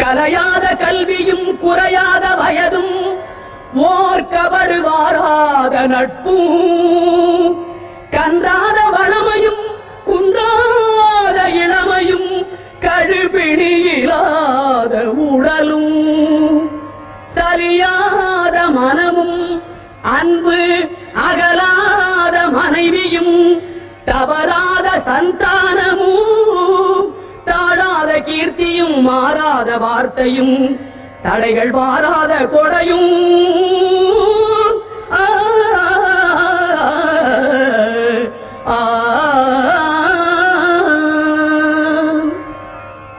கலையாத கல்வியும் குறையாத வயதும் ஓர்க்கபடுவாராத நட்பும். கன்றாத வளமையும் குன்றாத இளமையும் கழுபிணியிலாத உடலும். சலியாத மனமும் அன்பு அகலா கீர்த்தியும் மாறாத வார்த்தையும் தடைகள் மாறாத கொடையும்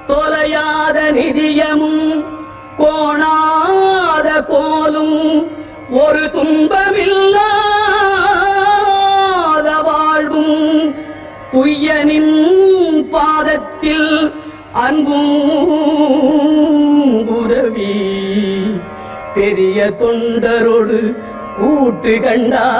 தொலையாத நிதியமும் கோணாத கோலும் ஒரு துன்பமில்லாத வாழ்வும் துய்யனின் பாதத்தில் அன்பும் உதவி பெரிய தொண்டரோடு கூட்டு கண்டாய்.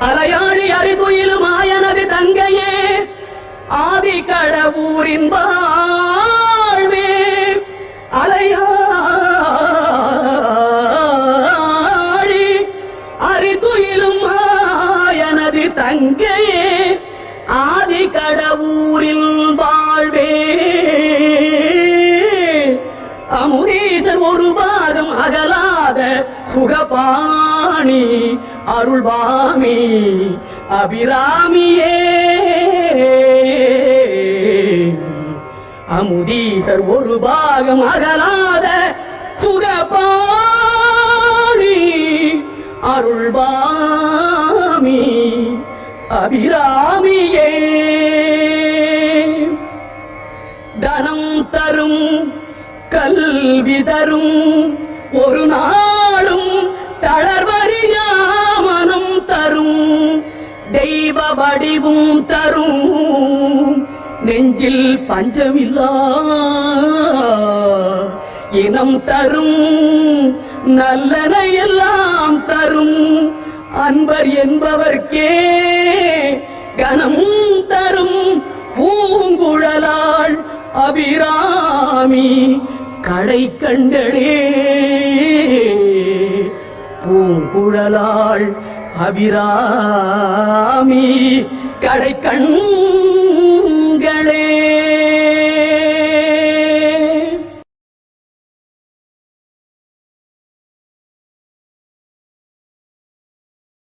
அலையாழி அறிதுயிலும் ஆயனது தங்கையே ஆதி கடவுரின் வாழ்வே. அலையாழி கடவுரில் வாழ்வே. அமுதீசர் ஒரு பாகம் அகலாத சுகபாணி அருள்வாமி அபிராமியே. அமுதீசர் ஒரு பாகம் அகலாத சுகபாணி அருள்வாமி அபிராமியே. கல்வி தரும். ஒரு நாளும் தளர்வறியா மனம் தரும். தெய்வ வடிவும் தரும். நெஞ்சில் பஞ்சமில்லா இனம் தரும். நல்லனை எல்லாம் தரும். அன்பர் என்பவர்க்கே கனம் தரும். பூங்குழலாள் அபிராமி கடை கண்டனே. பூங்குழலாள் அபிராமி கடை கண்